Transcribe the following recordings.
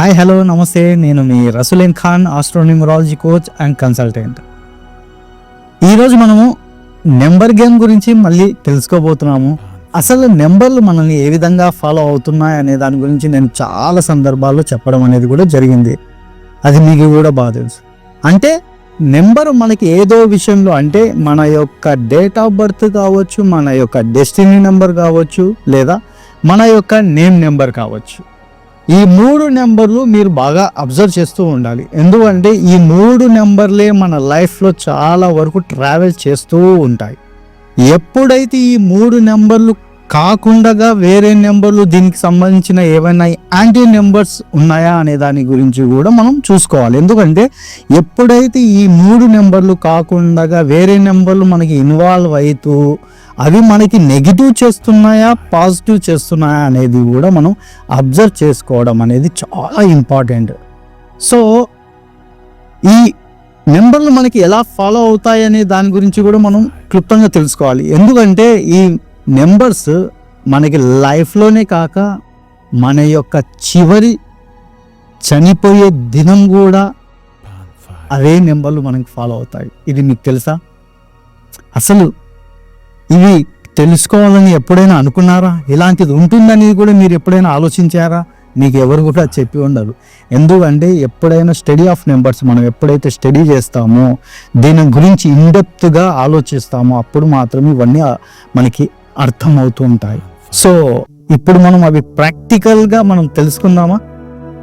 Hi hello namaste. నేను మీ రసులేన్ Khan astronumerology coach and consultant ఈరోజు మనము నెంబర్ గేమ్ గురించి మళ్ళీ తెలుసుకోబోతున్నాము. అసలు నెంబర్లు మనల్ని ఏ విధంగా ఫాలో అవుతున్నాయి అనే దాని గురించి నేను చాలా సందర్భాల్లో చెప్పడం అనేది కూడా జరిగింది. అది మీకు కూడా బాగా తెలుసు. అంటే నెంబర్ మనకి ఏదో విషయంలో అంటే మన యొక్క డేట్ ఆఫ్ బర్త్ కావచ్చు మన యొక్క డెస్టినీ నెంబర్ కావచ్చు లేదా మన యొక్క నేమ్ నెంబర్ కావచ్చు. ఈ మూడు నెంబర్లు మీరు బాగా అబ్జర్వ్ చేస్తూ ఉండాలి. ఎందుకంటే ఈ మూడు నెంబర్లే మన లైఫ్లో చాలా వరకు ట్రావెల్ చేస్తూ ఉంటాయి. ఎప్పుడైతే ఈ మూడు నెంబర్లు కాకుండా వేరే నెంబర్లు దీనికి సంబంధించిన ఏవైనా యాంటీ నెంబర్స్ ఉన్నాయా అనే దాని గురించి కూడా మనం చూసుకోవాలి. ఎందుకంటే ఎప్పుడైతే ఈ మూడు నెంబర్లు కాకుండా వేరే నెంబర్లు మనకి ఇన్వాల్వ్ అవుతూ అవి మనకి నెగిటివ్ చేస్తున్నాయా పాజిటివ్ చేస్తున్నాయా అనేది కూడా మనం అబ్జర్వ్ చేసుకోవడం అనేది చాలా ఇంపార్టెంట్ సో ఈ నెంబర్లు మనకి ఎలా ఫాలో అవుతాయి అనే దాని గురించి కూడా మనం క్లుప్తంగా తెలుసుకోవాలి. ఎందుకంటే ఈ నెంబర్స్ మనకి లైఫ్లోనే కాక మన యొక్క చివరి చనిపోయే దినం కూడా అదే నెంబర్లు మనకి ఫాలో అవుతాయి. ఇది మీకు తెలుసా? అసలు ఇవి తెలుసుకోవాలని ఎప్పుడైనా అనుకున్నారా? ఇలాంటిది ఉంటుందని కూడా మీరు ఎప్పుడైనా ఆలోచించారా? మీకు ఎవరు కూడా చెప్పి ఉండరు. ఎందుకంటే ఎప్పుడైనా స్టడీ ఆఫ్ నెంబర్స్ మనం ఎప్పుడైతే స్టడీ చేస్తామో దీని గురించి ఇన్డెప్త్గా ఆలోచిస్తామో అప్పుడు మాత్రం ఇవన్నీ మనకి అర్థమవుతూ ఉంటాయి. సో ఇప్పుడు మనం అవి ప్రాక్టికల్గా మనం తెలుసుకుందామా?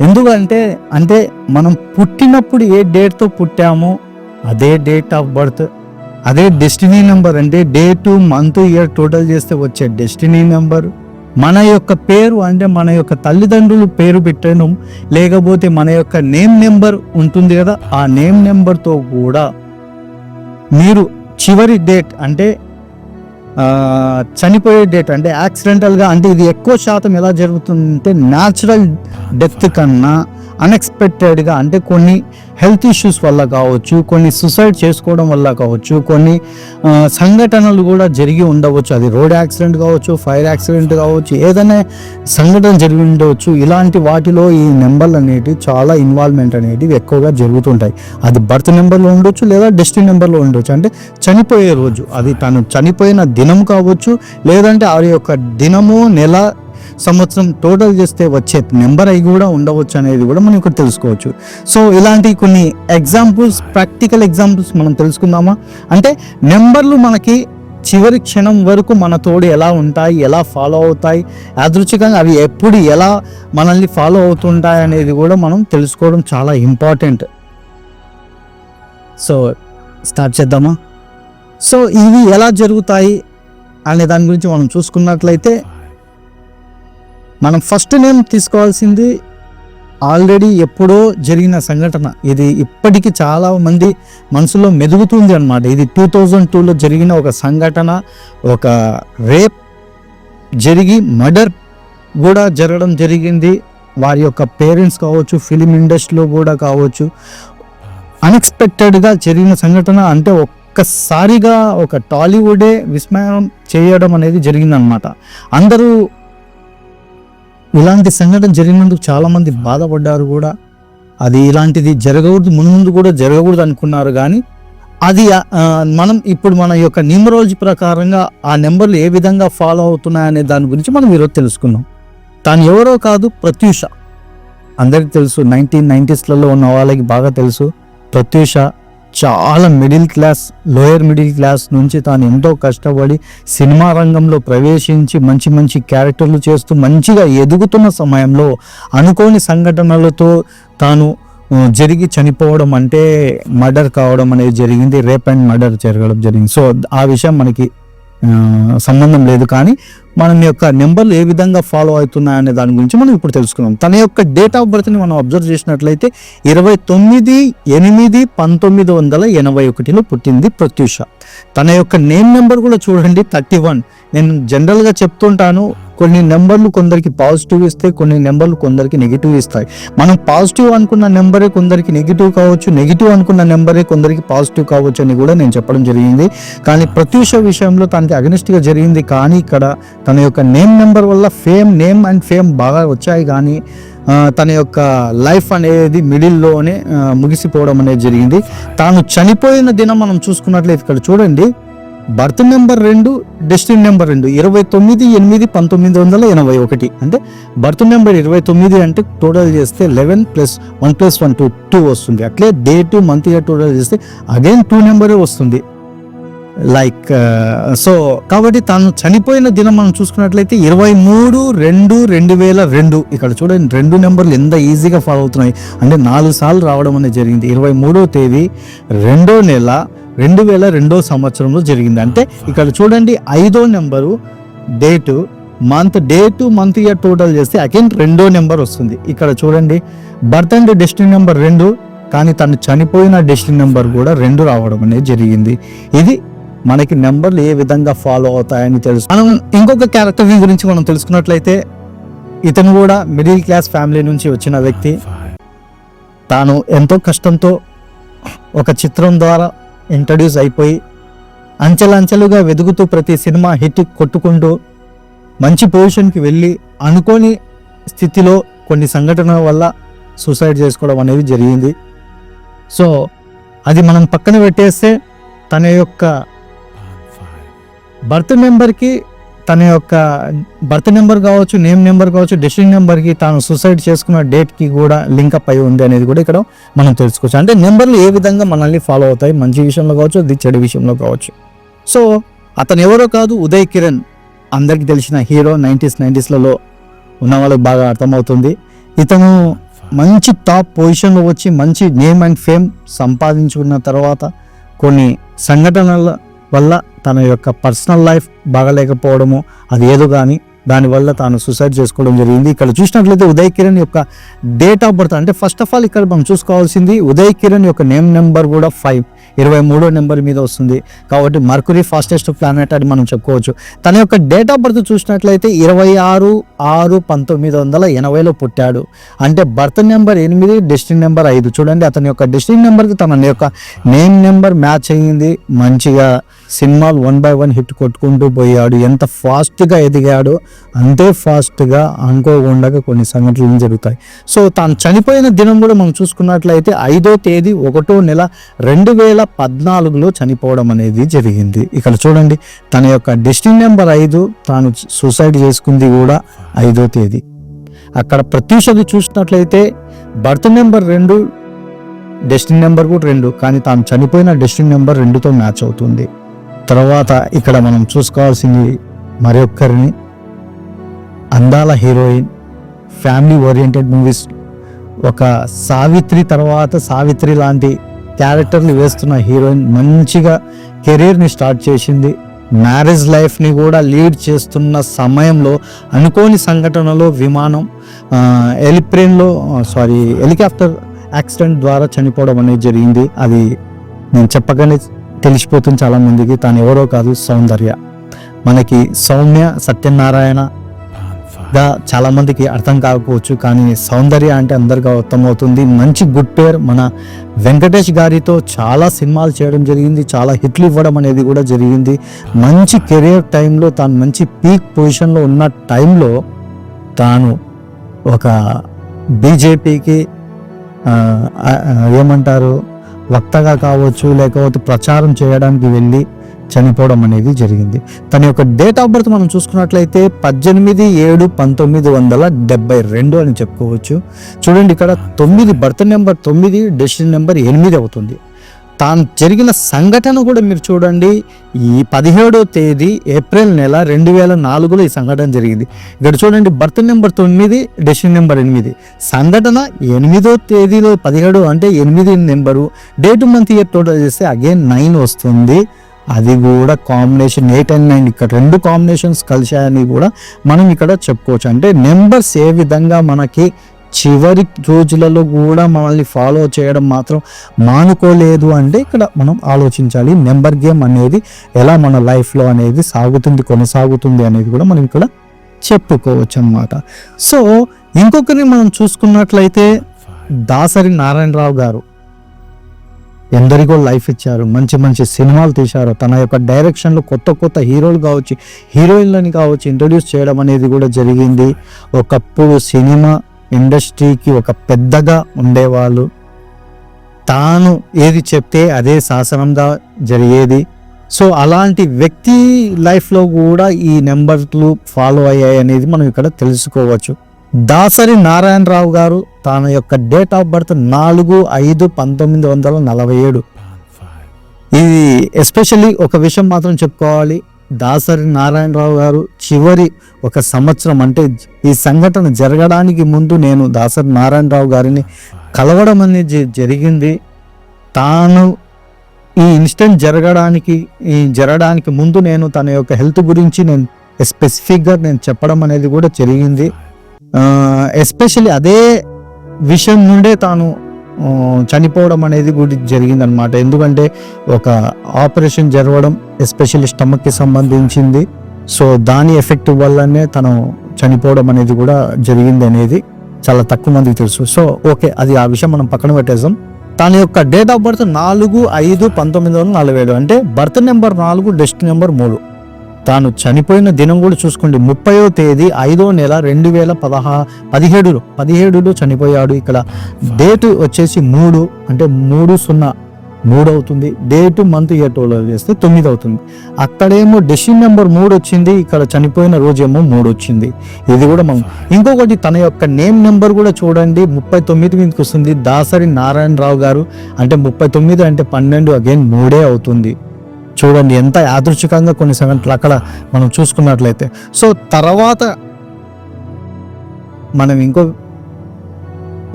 ఎందుకంటే అంటే మనం పుట్టినప్పుడు ఏ డేట్తో పుట్టామో అదే డేట్ ఆఫ్ బర్త్ అదే డెస్టినీ నెంబర్ అంటే day to month year total చేస్తే వచ్చే డెస్టినీ నెంబర్ మన యొక్క పేరు అంటే మన యొక్క తల్లిదండ్రులు పేరు పెట్టడం లేకపోతే మన యొక్క నేమ్ నెంబర్ ఉంటుంది కదా ఆ నేమ్ నెంబర్తో కూడా మీరు చివరి డేట్ అంటే చనిపోయే డేట్ అంటే యాక్సిడెంటల్గా అంటే ఇది ఎక్కువ శాతం ఎలా జరుగుతుందంటే న్యాచురల్ డెత్ కన్నా అన్ఎక్స్పెక్టెడ్గా అంటే కొన్ని హెల్త్ ఇష్యూస్ వల్ల కావచ్చు కొన్ని సుసైడ్ చేసుకోవడం వల్ల కావచ్చు కొన్ని సంఘటనలు కూడా జరిగి ఉండవచ్చు. అది రోడ్ యాక్సిడెంట్ కావచ్చు ఫైర్ యాక్సిడెంట్ కావచ్చు ఏదైనా సంఘటన జరిగి ఉండవచ్చు. ఇలాంటి వాటిలో ఈ నెంబర్లు అనేటివి చాలా ఇన్వాల్వ్మెంట్ అనేటివి ఎక్కువగా జరుగుతుంటాయి. అది బర్త్ నెంబర్లో ఉండొచ్చు లేదా డెస్టిన్ నెంబర్లో ఉండొచ్చు. అంటే చనిపోయే రోజు అది తను చనిపోయిన దినం కావచ్చు లేదంటే ఆ యొక్క దినము నెల సంవత్సరం టోటల్ చేస్తే వచ్చే నెంబర్ అయి కూడా ఉండవచ్చు అనేది కూడా మనం ఇక్కడ తెలుసుకోవచ్చు. సో ఇలాంటి కొన్ని ఎగ్జాంపుల్స్ ప్రాక్టికల్ ఎగ్జాంపుల్స్ మనం తెలుసుకుందామా? అంటే నెంబర్లు మనకి చివరి క్షణం వరకు మన తోడు ఎలా ఉంటాయి ఎలా ఫాలో అవుతాయి యాదృచ్ఛికంగా అవి ఎప్పుడు ఎలా మనల్ని ఫాలో అవుతుంటాయి అనేది కూడా మనం తెలుసుకోవడం చాలా ఇంపార్టెంట్ సో స్టార్ట్ చేద్దామా? సో ఇవి ఎలా జరుగుతాయి అనే దాని గురించి మనం చూసుకున్నట్లయితే మనం ఫస్ట్ నేమ్ తీసుకోవాల్సింది ఆల్రెడీ ఎప్పుడో జరిగిన సంఘటన. ఇది ఇప్పటికీ చాలా మంది మనసులో మెదుగుతుంది అనమాట ఇది టూ థౌజండ్ టూలో జరిగిన ఒక సంఘటన ఒక రేప్ జరిగి మర్డర్ కూడా జరగడం జరిగింది. వారి యొక్క పేరెంట్స్ కావచ్చు ఫిలిం ఇండస్ట్రీలో కూడా కావచ్చు. అన్ఎక్స్పెక్టెడ్గా జరిగిన సంఘటన అంటే ఒక్కసారిగా ఒక టాలీవుడే విస్మయం చేయడం అనేది జరిగిందనమాట అందరూ ఇలాంటి సంఘటన జరిగినందుకు చాలామంది బాధపడ్డారు కూడా. అది ఇలాంటిది జరగకూడదు ముందు కూడా జరగకూడదు అనుకున్నారు కానీ అది మనం ఇప్పుడు మన యొక్క న్యూమరాలజీ ప్రకారంగా ఆ నెంబర్లు ఏ విధంగా ఫాలో అవుతున్నాయనే దాని గురించి మనం ఈరోజు తెలుసుకున్నాం. తాను ఎవరో కాదు ప్రత్యూష. అందరికి తెలుసు నైన్టీన్ నైంటీస్లలో ఉన్న వాళ్ళకి బాగా తెలుసు ప్రత్యూష చాలా middle class lower middle class నుంచి తాను ఎంతో కష్టపడి సినిమా రంగంలో ప్రవేశించి మంచి మంచి క్యారెక్టర్లు చేస్తూ మంచిగా ఎదుగుతున్న సమయంలో అనుకోని సంఘటనలతో తాను జరిగి చనిపోవడం అంటే మర్డర్ కావడం అనేది జరిగింది. రేప్ అండ్ మర్డర్ జరగడం జరిగింది. సో ఆ విషయం మనకి సంబంధం లేదు కానీ మనం యొక్క నెంబర్లు ఏ విధంగా ఫాలో అవుతున్నాయి అనే దాని గురించి మనం ఇప్పుడు తెలుసుకుందాం తన యొక్క డేట్ ఆఫ్ బర్త్ని మనం అబ్జర్వ్ చేసినట్లయితే ఇరవై తొమ్మిది ఎనిమిది పంతొమ్మిది వందల ఎనభై ఒకటిలో పుట్టింది ప్రత్యూష. తన యొక్క నేమ్ నెంబర్ కూడా చూడండి థర్టీ వన్. నేను జనరల్గా చెప్తుంటాను కొన్ని నెంబర్లు కొందరికి పాజిటివ్ ఇస్తాయి కొన్ని నెంబర్లు కొందరికి నెగిటివ్ ఇస్తాయి. మనం పాజిటివ్ అనుకున్న నెంబరే కొందరికి నెగిటివ్ కావచ్చు నెగిటివ్ అనుకున్న నెంబరే కొందరికి పాజిటివ్ కావచ్చు అని కూడా నేను చెప్పడం జరిగింది. కానీ ప్రత్యూష విషయంలో తనకి అగనిస్ట్గా జరిగింది. కానీ ఇక్కడ తన యొక్క నేమ్ నెంబర్ వల్ల ఫేమ్ నేమ్ అండ్ ఫేమ్ బాగా వచ్చాయి. కానీ తన యొక్క లైఫ్ అనేది మిడిల్లోనే ముగిసిపోవడం అనేది జరిగింది. తాను చనిపోయిన దినం మనం చూసుకున్నట్లయితే ఇక్కడ చూడండి. బర్త్ నెంబర్ రెండు డెస్టినీ నెంబర్ రెండు. ఇరవై తొమ్మిది ఎనిమిది పంతొమ్మిది వందల ఎనభై ఒకటి. అంటే బర్త్ నెంబర్ ఇరవై తొమ్మిది అంటే టోటల్ చేస్తే eleven plus one plus one two two వస్తుంది. అట్లే డే మంత్ ఇయర్ టోటల్ చేస్తే అగైన్ టూ నెంబరే వస్తుంది. లైక్ సో కాబట్టి తాను చనిపోయిన దినం మనం చూసుకున్నట్లయితే ఇరవై మూడు రెండు రెండు వేల రెండు. ఇక్కడ చూడండి రెండు నెంబర్లు ఎంత ఈజీగా ఫాలో అవుతున్నాయి. అంటే నాలుగు సార్లు రావడం అనేది జరిగింది. ఇరవై మూడో తేదీ రెండో నెల రెండు వేల రెండో సంవత్సరంలో జరిగింది. అంటే ఇక్కడ చూడండి ఐదో number date month day to month year total చేస్తే అగైన్ రెండో నెంబర్ వస్తుంది. ఇక్కడ చూడండి బర్త్ అండ్ డెస్టినీ నెంబర్ రెండు కానీ తను చనిపోయిన డెస్టినీ నెంబర్ కూడా రెండు రావడం అనేది జరిగింది. ఇది మనకి నెంబర్లు ఏ విధంగా ఫాలో అవుతాయని తెలుసు. మనం ఇంకొక క్యారెక్టర్ గురించి మనం తెలుసుకున్నట్లయితే ఇతను కూడా మిడిల్ క్లాస్ ఫ్యామిలీ నుంచి వచ్చిన వ్యక్తి. తాను ఎంతో కష్టంతో ఒక చిత్రం ద్వారా ఇంట్రడ్యూస్ అయిపోయి అంచెలంచెలుగా వెతుకుతూ ప్రతి సినిమా హిట్ కొట్టుకుంటూ మంచి పొజిషన్కి వెళ్ళి అనుకోని స్థితిలో కొన్ని సంఘటనల వల్ల సూసైడ్ చేసుకోవడం అనేది జరిగింది. సో అది మనం పక్కన పెట్టేస్తే తన యొక్క బర్త్ నెంబర్కి తన యొక్క బర్త్ నెంబర్ కావచ్చు నేమ్ నెంబర్ కావచ్చు డెసిషన్ నెంబర్కి తాను సూసైడ్ చేసుకున్న డేట్కి కూడా లింకప్ అయి ఉంది అనేది కూడా ఇక్కడ మనం తెలుసుకోవచ్చు. అంటే నెంబర్లు ఏ విధంగా మనల్ని ఫాలో అవుతాయి మంచి విషయంలో కావచ్చు అది చెడు విషయంలో కావచ్చు. సో అతను ఎవరో కాదు ఉదయ్ కిరణ్. అందరికీ తెలిసిన హీరో నైంటీస్ నైంటీస్లలో ఉన్న వాళ్ళకి బాగా అర్థమవుతుంది. ఇతను మంచి టాప్ పొజిషన్లో వచ్చి మంచి నేమ్ అండ్ ఫేమ్ సంపాదించుకున్న తర్వాత కొన్ని సంఘటనల వల్ల తన యొక్క పర్సనల్ లైఫ్ బాగలేకపోవడము అది ఏదో కానీ దానివల్ల తాను సూసైడ్ చేసుకోవడం జరిగింది. ఇక్కడ చూసినట్లయితే ఉదయ్ కిరణ్ యొక్క డేట్ ఆఫ్ బర్త్ అంటే ఫస్ట్ ఆఫ్ ఆల్ ఇక్కడ మనం చూసుకోవాల్సింది ఉదయ్ కిరణ్ యొక్క నేమ్ నెంబర్ కూడా ఫైవ్ ఇరవై మూడో నెంబర్ మీద వస్తుంది. కాబట్టి మర్కురీ ఫాస్టెస్ట్ ప్లానెట్ అని మనం చెప్పుకోవచ్చు. తన యొక్క డేట్ ఆఫ్ బర్త్ చూసినట్లయితే ఇరవై ఆరు ఆరు పంతొమ్మిది వందల ఎనభైలో పుట్టాడు. అంటే బర్త్ నెంబర్ ఎనిమిది డెస్టిన్ నెంబర్ ఐదు. చూడండి అతని యొక్క డెస్టిన్ నెంబర్కి తన యొక్క నేమ్ నెంబర్ మ్యాచ్ అయ్యింది. మంచిగా సినిమాలు వన్ బై వన్ హిట్ కొట్టుకుంటూ పోయాడు. ఎంత ఫాస్ట్గా ఎదిగాడో అంతే ఫాస్ట్గా అనుకోకుండా కొన్ని సంఘటనలు జరుగుతాయి. సో తాను చనిపోయిన దినం కూడా మనం చూసుకున్నట్లయితే ఐదో తేదీ ఒకటో నెల రెండు వేల పద్నాలుగులో చనిపోవడం అనేది జరిగింది. ఇక్కడ చూడండి తన యొక్క డెస్టిన్ నెంబర్ ఐదు తాను సూసైడ్ చేసుకుంది కూడా ఐదో తేదీ. అక్కడ ప్రత్యూషది చూసినట్లయితే బర్త్ నెంబర్ రెండు డెస్టినీ నెంబర్ కూడా రెండు కానీ తాను చనిపోయిన డెస్టినీ నెంబర్ రెండుతో మ్యాచ్ అవుతుంది. తర్వాత ఇక్కడ మనం చూసుకోవాల్సింది మరొక్కరిని అందాల హీరోయిన్ ఫ్యామిలీ ఓరియంటెడ్ మూవీస్ ఒక సావిత్రి తర్వాత సావిత్రి లాంటి క్యారెక్టర్లు వేస్తున్న హీరోయిన్ మంచిగా కెరీర్ని స్టార్ట్ చేసింది. మ్యారేజ్ లైఫ్ని కూడా లీడ్ చేస్తున్న సమయంలో అనుకోని సంఘటనలో విమానం ఎలిప్రేన్లో సారీ హెలికాప్టర్ యాక్సిడెంట్ ద్వారా చనిపోవడం అనేది జరిగింది. అది నేను చెప్పగానే తెలిసిపోతుంది చాలామందికి. తాను ఎవరో కాదు సౌందర్య. మనకి సౌమ్య సత్యనారాయణ దా చాలా మందికి అర్థం కాకపోవచ్చు కానీ సౌందర్య అంటే అందరికీ అర్థమవుతుంది మంచి గుడ్ పేర్ మన వెంకటేష్ గారితో చాలా సినిమాలు చేయడం జరిగింది చాలా హిట్లు ఇవ్వడం అనేది కూడా జరిగింది. మంచి కెరియర్ టైంలో తాను మంచి పీక్ పొజిషన్లో ఉన్న టైంలో తాను ఒక బీజేపీకి ఏమంటారు వక్తగా కావచ్చు లేకపోతే ప్రచారం చేయడానికి వెళ్ళి చనిపోవడం అనేది జరిగింది. తన యొక్క డేట్ ఆఫ్ బర్త్ మనం చూసుకున్నట్లయితే పద్దెనిమిది ఏడు పంతొమ్మిది వందల డెబ్బై రెండు అని చెప్పుకోవచ్చు. చూడండి ఇక్కడ తొమ్మిది బర్త్ నెంబర్ తొమ్మిది డెసిషన్ నెంబర్ ఎనిమిది అవుతుంది. తాను జరిగిన సంఘటన కూడా మీరు చూడండి. ఈ పదిహేడో తేదీ ఏప్రిల్ నెల రెండు వేల నాలుగులో ఈ సంఘటన జరిగింది. ఇక్కడ చూడండి బర్త్ నెంబర్ తొమ్మిది డెసిషన్ నెంబర్ ఎనిమిది. సంఘటన ఎనిమిదో తేదీలో పదిహేడు అంటే ఎనిమిది number date month year total చేస్తే అగైన్ నైన్ వస్తుంది. అది కూడా కాంబినేషన్ ఎయిట్ అండ్ నైన్ ఇక్కడ రెండు కాంబినేషన్స్ కలిశాయని కూడా మనం ఇక్కడ చెప్పుకోవచ్చు. అంటే నెంబర్స్ ఏ విధంగా మనకి చివరి రోజులలో కూడా మనల్ని ఫాలో చేయడం మాత్రం మానుకోలేదు అంటే ఇక్కడ మనం ఆలోచించాలి. నెంబర్ గేమ్ అనేది ఎలా మన లైఫ్లో అనేది సాగుతుంది కొనసాగుతుంది అనేది కూడా మనం ఇక్కడ చెప్పుకోవచ్చు అనమాట సో ఇంకొకరిని మనం చూసుకున్నట్లయితే దాసరి నారాయణరావు గారు. ఎందరికో లైఫ్ ఇచ్చారు మంచి మంచి సినిమాలు తీశారు. తన యొక్క డైరెక్షన్లో కొత్త కొత్త హీరోలు కావచ్చు హీరోయిన్లని కావచ్చు ఇంట్రడ్యూస్ చేయడం అనేది కూడా జరిగింది. ఒకప్పుడు సినిమా ఇండస్ట్రీకి ఒక పెద్దగా ఉండేవాళ్ళు. తాను ఏది చెప్తే అదే శాసనంగా జరిగేది. సో అలాంటి వ్యక్తి లైఫ్లో కూడా ఈ నెంబర్లు ఫాలో అయ్యాయి అనేది మనం ఇక్కడ తెలుసుకోవచ్చు. దాసరి నారాయణరావు గారు తన యొక్క డేట్ ఆఫ్ బర్త్ నాలుగు ఐదు పంతొమ్మిది వందల నలభై ఏడు. ఇది ఎస్పెషల్లీ ఒక విషయం మాత్రం చెప్పుకోవాలి. దాసరి నారాయణరావు గారు చివరి ఒక సంవత్సరం అంటే ఈ సంఘటన జరగడానికి ముందు నేను దాసరి నారాయణరావు గారిని కలవడం అనేది జరిగింది. తాను ఈ ఇన్సిడెంట్ జరగడానికి ఈ జరగడానికి ముందు నేను తన యొక్క హెల్త్ గురించి నేను స్పెసిఫిక్గా నేను చెప్పడం అనేది కూడా జరిగింది. ఎస్పెషల్లీ అదే విషయం నుండే తాను చనిపోవడం అనేది కూడా జరిగిందనమాట ఎందుకంటే ఒక ఆపరేషన్ జరగడం ఎస్పెషల్లీ స్టమక్కి సంబంధించింది. సో దాని ఎఫెక్ట్ వల్లనే తను చనిపోవడం అనేది కూడా జరిగింది అనేది చాలా తక్కువ మందికి తెలుసు. సో ఓకే అది ఆ విషయం మనం పక్కన పెట్టేసాం తన యొక్క డేట్ ఆఫ్ బర్త్ నాలుగు ఐదు పంతొమ్మిది వందల నలభై ఏడు అంటే బర్త్ నెంబర్ నాలుగు డెస్ట్ నెంబర్ మూడు. తాను చనిపోయిన దినం కూడా చూసుకోండి. ముప్పయో తేదీ ఐదో నెల రెండు వేల పదహా పదిహేడులో పదిహేడులో చనిపోయాడు. ఇక్కడ డేట్ వచ్చేసి మూడు అంటే మూడు సున్నా మూడు అవుతుంది. డేట్ మంత్ ఇయర్ టోలో చేస్తే తొమ్మిది అవుతుంది. అక్కడేమో డెసిషన్ నెంబర్ మూడు వచ్చింది ఇక్కడ చనిపోయిన రోజేమో మూడు వచ్చింది. ఇది కూడా మనం ఇంకొకటి తన యొక్క నేమ్ నెంబర్ కూడా చూడండి. ముప్పై తొమ్మిది మీదకి వస్తుంది. దాసరి నారాయణరావు గారు అంటే ముప్పై తొమ్మిది అంటే పన్నెండు అగైన్ మూడే అవుతుంది. చూడండి ఎంత యాదృచ్ఛికంగా కొన్ని సంఘటనలు అక్కడ మనం చూసుకున్నట్లయితే. సో తర్వాత మనం ఇంకో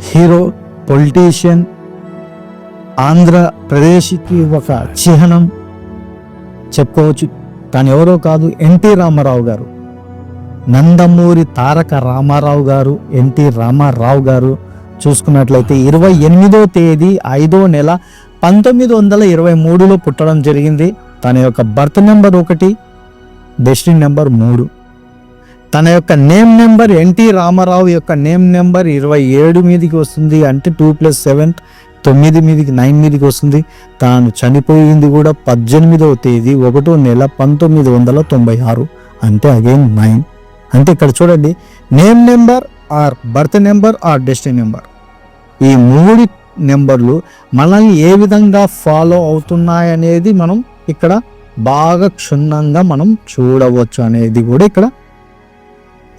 హీరో పొలిటీషియన్ ఆంధ్రప్రదేశ్కి ఒక చిహ్నం చెప్పుకోవచ్చు. తాను ఎవరో కాదు ఎన్టీ రామారావు గారు. నందమూరి తారక రామారావు గారు ఎన్టీ రామారావు గారు చూసుకున్నట్లయితే ఇరవై ఎనిమిదో తేదీ ఐదో నెల పంతొమ్మిది వందల ఇరవై మూడులో పుట్టడం జరిగింది. తన యొక్క బర్త్ నెంబర్ ఒకటి డెస్టినీ నెంబర్ మూడు. తన యొక్క నేమ్ నెంబర్ ఎన్టీ రామారావు యొక్క నేమ్ నెంబర్ ఇరవై ఏడు మీదికి వస్తుంది అంటే టూ ప్లస్ సెవెన్ తొమ్మిది మీదికి నైన్ మీదికి వస్తుంది. తాను చనిపోయింది కూడా పద్దెనిమిదవ తేదీ ఒకటో నెల పంతొమ్మిది వందల తొంభై ఆరు అంటే అగైన్ నైన్. అంటే ఇక్కడ చూడండి name number or birth number or destiny number. ఈ మూడు నెంబర్లు మనల్ని ఏ విధంగా ఫాలో అవుతున్నాయనేది మనం ఇక్కడ బాగా క్షుణ్ణంగా మనం చూడవచ్చు అనేది కూడా ఇక్కడ.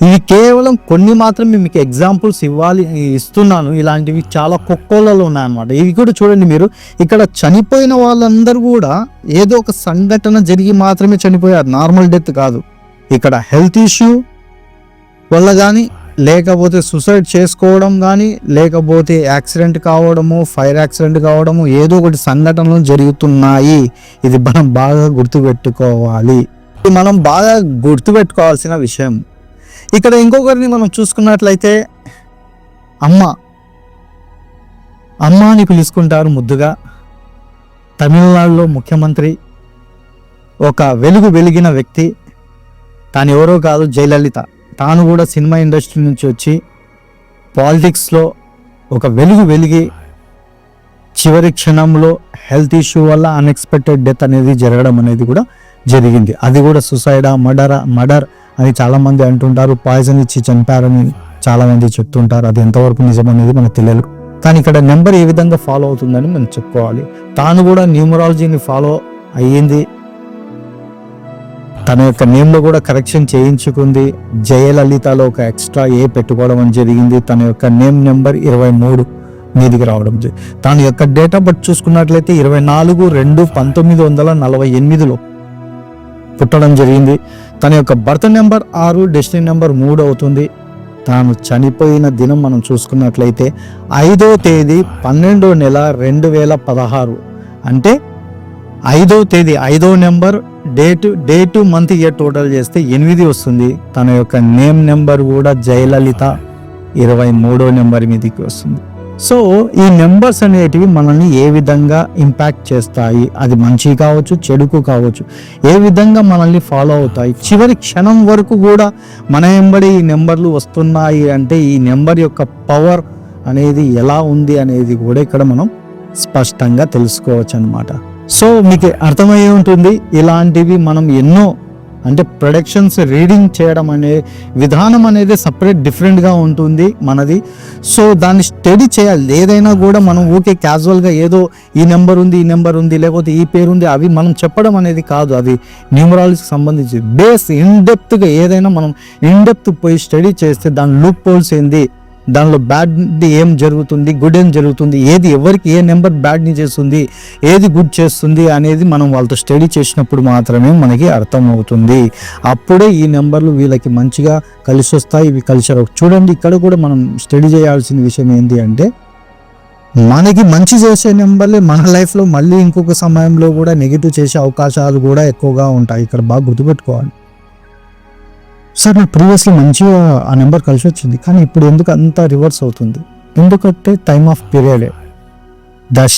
ఇవి కేవలం కొన్ని మాత్రమే మీకు ఎగ్జాంపుల్స్ ఇవ్వాలి ఇస్తున్నాను. ఇలాంటివి చాలా కుక్కోలలో ఉన్నాయన్నమాట. ఇవి కూడా చూడండి మీరు. ఇక్కడ చనిపోయిన వాళ్ళందరూ కూడా ఏదో ఒక సంఘటన జరిగి మాత్రమే చనిపోయారు. నార్మల్ డెత్ కాదు. ఇక్కడ హెల్త్ ఇష్యూ వల్ల కానీ లేకపోతే సూసైడ్ చేసుకోవడం కానీ లేకపోతే యాక్సిడెంట్ కావడము ఫైర్ యాక్సిడెంట్ కావడము ఏదో ఒకటి సంఘటనలు జరుగుతున్నాయి. ఇది మనం బాగా గుర్తుపెట్టుకోవాలి. ఇది మనం బాగా గుర్తుపెట్టుకోవాల్సిన విషయం. ఇక్కడ ఇంకొకరిని మనం చూసుకున్నట్లయితే అమ్మ. అమ్మ అని పిలుచుకుంటారు ముద్దుగా. తమిళనాడులో ముఖ్యమంత్రి ఒక వెలుగు వెలిగిన వ్యక్తి. తాను ఎవరో కాదు జయలలిత. తాను కూడా సినిమా ఇండస్ట్రీ నుంచి వచ్చి పాలిటిక్స్లో ఒక వెలుగు వెలిగి చివరి క్షణంలో హెల్త్ ఇష్యూ వల్ల అన్ఎక్స్పెక్టెడ్ డెత్ అనేది జరగడం అనేది కూడా జరిగింది. అది కూడా సుసైడా మర్డరా మర్డర్ అని చాలామంది అంటుంటారు. పాయిజన్ ఇచ్చి చంపారని చాలామంది చెప్తుంటారు. అది ఎంతవరకు నిజం అనేది మనకు తెలియదు. కానీ ఇక్కడ నెంబర్ ఏ విధంగా ఫాలో అవుతుందని మనం చెప్పుకోవాలి. తాను కూడా న్యూమరాలజీని ఫాలో అయ్యింది. తన యొక్క నేమ్లో కూడా కరెక్షన్ చేయించుకుంది. జయలలితలో ఒక ఎక్స్ట్రా ఏ పెట్టుకోవడం అని జరిగింది. తన యొక్క నేమ్ నెంబర్ ఇరవై మూడు మీదికి రావడం తన యొక్క డేట్ ఆఫ్ బర్త్ చూసుకున్నట్లయితే ఇరవై నాలుగు రెండు పంతొమ్మిది వందల నలభై ఎనిమిదిలో పుట్టడం జరిగింది. తన యొక్క బర్త్ నెంబర్ ఆరు డెస్టినీ నెంబర్ మూడు అవుతుంది. తాను చనిపోయిన దినం మనం చూసుకున్నట్లయితే ఐదో తేదీ పన్నెండో నెల రెండు వేల పదహారు. అంటే ఐదో తేదీ ఐదో number day to day to month year total చేస్తే ఎనిమిది వస్తుంది. తన యొక్క నేమ్ నెంబర్ కూడా జయలలిత ఇరవై మూడో నెంబర్ మీదకి వస్తుంది. సో ఈ నెంబర్స్ అనేటివి మనల్ని ఏ విధంగా ఇంపాక్ట్ చేస్తాయి? అది మంచి కావచ్చు చెడుకు కావచ్చు. ఏ విధంగా మనల్ని ఫాలో అవుతాయి? చివరి క్షణం వరకు కూడా మన వెంబడి ఈ నెంబర్లు వస్తున్నాయి అంటే ఈ నెంబర్ యొక్క పవర్ అనేది ఎలా ఉంది అనేది కూడా ఇక్కడ మనం స్పష్టంగా తెలుసుకోవచ్చు అనమాట సో మీకు అర్థమయ్యే ఉంటుంది ఇలాంటివి మనం ఎన్నో అంటే ప్రొడక్షన్స్ రీడింగ్ చేయడం అనే విధానం అనేది సపరేట్ డిఫరెంట్గా ఉంటుంది మనది. సో దాన్ని స్టడీ చేయాలి. ఏదైనా కూడా మనం ఊకే క్యాజువల్గా ఏదో ఈ నెంబర్ ఉంది ఈ నెంబర్ ఉంది లేకపోతే ఈ పేరు ఉంది అవి మనం చెప్పడం అనేది కాదు. అవి న్యూమరాలజీకి సంబంధించి. బేస్ ఇన్ డెప్త్గా ఏదైనా మనం ఇన్ డెప్త్ పోయి స్టడీ చేస్తే దాని లూప్ పోల్స్ ఏంది? దానిలో బ్యాడ్ ఏం జరుగుతుంది గుడ్ ఏం జరుగుతుంది ఏది ఎవరికి ఏ నెంబర్ బ్యాడ్ని చేస్తుంది ఏది గుడ్ చేస్తుంది అనేది మనం వాళ్ళతో స్టడీ చేసినప్పుడు మాత్రమే మనకి అర్థమవుతుంది. అప్పుడే ఈ నెంబర్లు వీళ్ళకి మంచిగా కలిసి వస్తాయి ఇవి కలిసి చూడండి ఇక్కడ కూడా మనం స్టడీ చేయాల్సిన విషయం ఏంటి అంటే మనకి మంచి చేసే నెంబర్లే మన లైఫ్లో మళ్ళీ ఇంకొక సమయంలో కూడా నెగిటివ్ చేసే అవకాశాలు కూడా ఎక్కువగా ఉంటాయి. ఇక్కడ బాగా గుర్తుపెట్టుకోవాలి. సార్ నాకు ప్రీవియస్లీ మంచిగా ఆ నెంబర్ కలిసి వచ్చింది కానీ ఇప్పుడు ఎందుకు అంత రివర్స్ అవుతుంది? ఎందుకంటే టైమ్ ఆఫ్ పీరియడే దశ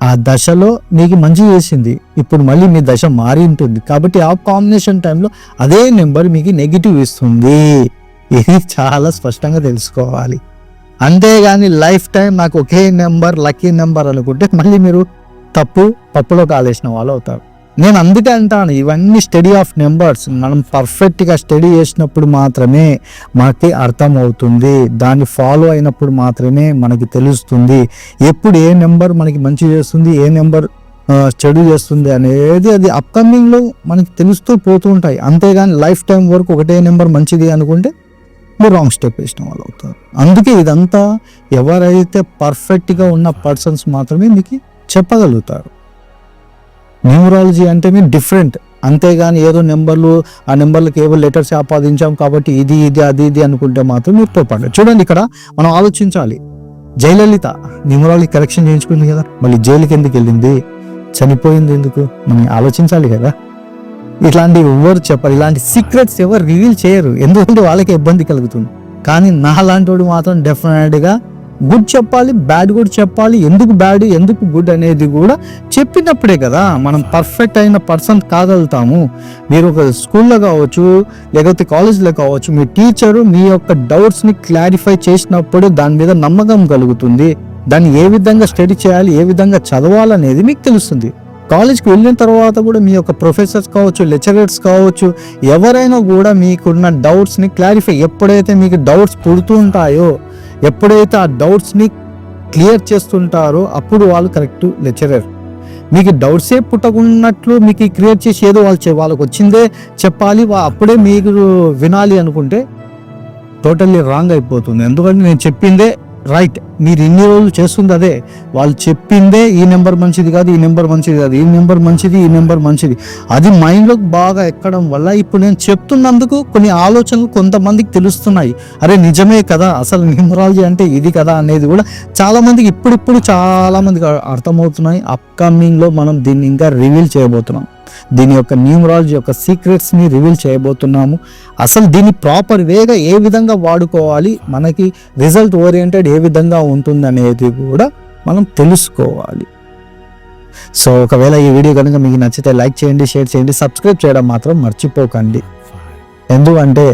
ఆ దశలో నీకు మంచి చేసింది ఇప్పుడు మళ్ళీ మీ దశ మారి ఉంటుంది. కాబట్టి ఆ కాంబినేషన్ టైంలో అదే నెంబర్ మీకు నెగిటివ్ ఇస్తుంది. ఇది చాలా స్పష్టంగా తెలుసుకోవాలి. అంతేగాని లైఫ్ టైం నాకు ఒకే నెంబర్ లక్కీ నెంబర్ అనుకుంటే మళ్ళీ మీరు తప్పు పప్పులో కాలేసిన వాళ్ళు అవుతారు. నేను అందుకే అంటాను ఇవన్నీ స్టడీ ఆఫ్ నెంబర్స్ మనం పర్ఫెక్ట్గా స్టడీ చేసినప్పుడు మాత్రమే మనకి అర్థం అవుతుంది దాన్ని ఫాలో అయినప్పుడు మాత్రమే మనకి తెలుస్తుంది. ఎప్పుడు ఏ నెంబర్ మనకి మంచి చేస్తుంది ఏ నెంబర్ చెడు చేస్తుంది అనేది అది అప్కమింగ్లో మనకి తెలుస్తూ పోతూ ఉంటాయి. అంతేగాని లైఫ్ టైం వరకు ఒకటే నెంబర్ మంచిది అనుకుంటే మీరు రాంగ్ స్టెప్ వేసిన వాళ్ళు అవుతారు. అందుకే ఇదంతా ఎవరైతే పర్ఫెక్ట్గా ఉన్న పర్సన్స్ మాత్రమే మీకు చెప్పగలుగుతారు. న్యూమరాలజీ అంటే మీరు డిఫరెంట్. అంతేగాని ఏదో నెంబర్లు ఆ నెంబర్లకు ఏవో లెటర్స్ ఆపాదించాం కాబట్టి ఇది ఇది అది ఇది అనుకుంటే మాత్రం మీరు పొరపాటు చూడండి ఇక్కడ మనం ఆలోచించాలి. జయలలిత న్యూమరాలజీ కరెక్షన్ చేయించుకుంది కదా. మళ్ళీ జైలుకి ఎందుకు వెళ్ళింది? చనిపోయింది ఎందుకు? మనం ఆలోచించాలి కదా. ఇట్లాంటివి ఎవరు చెప్పరు ఇలాంటి సీక్రెట్స్ ఎవరు రివీల్ చేయరు. ఎందుకంటే వాళ్ళకి ఇబ్బంది కలుగుతుంది. కానీ నా లాంటి వాడు మాత్రం డెఫినెట్గా గుడ్ చెప్పాలి బ్యాడ్ కూడా చెప్పాలి ఎందుకు బ్యాడ్ ఎందుకు గుడ్ అనేది కూడా చెప్పినప్పుడే కదా మనం పర్ఫెక్ట్ అయిన పర్సన్ కాగలుగుతాము. మీరు ఒక స్కూల్లో కావచ్చు లేకపోతే కాలేజ్లో కావచ్చు మీ టీచరు మీ యొక్క డౌట్స్ని క్లారిఫై చేసినప్పుడు దాని మీద నమ్మకం కలుగుతుంది. దాన్ని ఏ విధంగా స్టడీ చేయాలి ఏ విధంగా చదవాలనేది మీకు తెలుస్తుంది. కాలేజ్కి వెళ్ళిన తర్వాత కూడా మీ యొక్క ప్రొఫెసర్స్ కావచ్చు లెక్చరర్స్ కావచ్చు ఎవరైనా కూడా మీకున్న డౌట్స్ని క్లారిఫై ఎప్పుడైతే మీకు డౌట్స్ పుడుతూ ఉంటాయో ఎప్పుడైతే ఆ డౌట్స్ని క్లియర్ చేస్తుంటారో అప్పుడు వాళ్ళు కరెక్ట్ లెక్చరర్. మీకు డౌట్సే పుట్టకున్నట్లు మీకు క్రియేట్ చేసి ఏదో వాళ్ళు వాళ్ళకి వచ్చిందే చెప్పాలి వా- అప్పుడే మీకు వినాలి అనుకుంటే టోటల్లీ రాంగ్ అయిపోతుంది. ఎందుకంటే నేను చెప్పిందే రైట్. మీరు ఇన్ని రోజులు చేస్తుంది అదే. వాళ్ళు చెప్పిందే ఈ నెంబర్ మంచిది కాదు ఈ నెంబర్ మంచిది కాదు ఈ నెంబర్ మంచిది ఈ నెంబర్ మంచిది. అది మైండ్లోకి బాగా ఎక్కడం వల్ల ఇప్పుడు నేను చెప్తున్నందుకు కొన్ని ఆలోచనలు కొంతమందికి తెలుస్తున్నాయి. అరే నిజమే కదా అసలు న్యూమరాలజీ అంటే ఇది కదా అనేది కూడా చాలామందికి ఇప్పుడిప్పుడు చాలామందికి అర్థమవుతున్నాయి. అప్కమింగ్లో మనం దీన్ని ఇంకా రివీల్ చేయబోతున్నాం. దీని యొక్క న్యూమరాలజీ యొక్క సీక్రెట్స్ని రివీల్ చేయబోతున్నాము. అసలు దీన్ని ప్రాపర్ వేగా ఏ విధంగా వాడుకోవాలి? మనకి రిజల్ట్ ఓరియంటెడ్ ఏ విధంగా ఉంటుందనేది కూడా మనం తెలుసుకోవాలి. సో ఒకవేళ ఈ వీడియో కనుక మీకు నచ్చితే లైక్ చేయండి షేర్ చేయండి సబ్స్క్రైబ్ చేయడం మాత్రం మర్చిపోకండి. ఎందుకంటే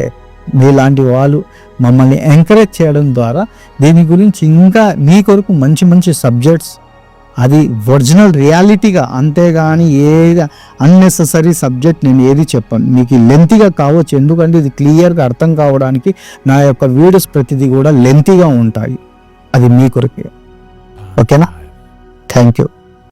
మీలాంటి వాళ్ళు మమ్మల్ని ఎంకరేజ్ చేయడం ద్వారా దీని గురించి ఇంకా మీ కొరకు మంచి మంచి సబ్జెక్ట్స్ అది ఒరిజినల్ రియాలిటీగా అంతేగాని ఏది అన్నెసెసరీ సబ్జెక్ట్ నేను ఏది చెప్పాను. మీకు లెంతీగా కావచ్చు ఎందుకంటే ఇది క్లియర్గా అర్థం కావడానికి నా యొక్క వీడియోస్ ప్రతిదీ కూడా లెంతీగా ఉంటాయి. అది మీ కొరకే. ఓకేనా? Thank you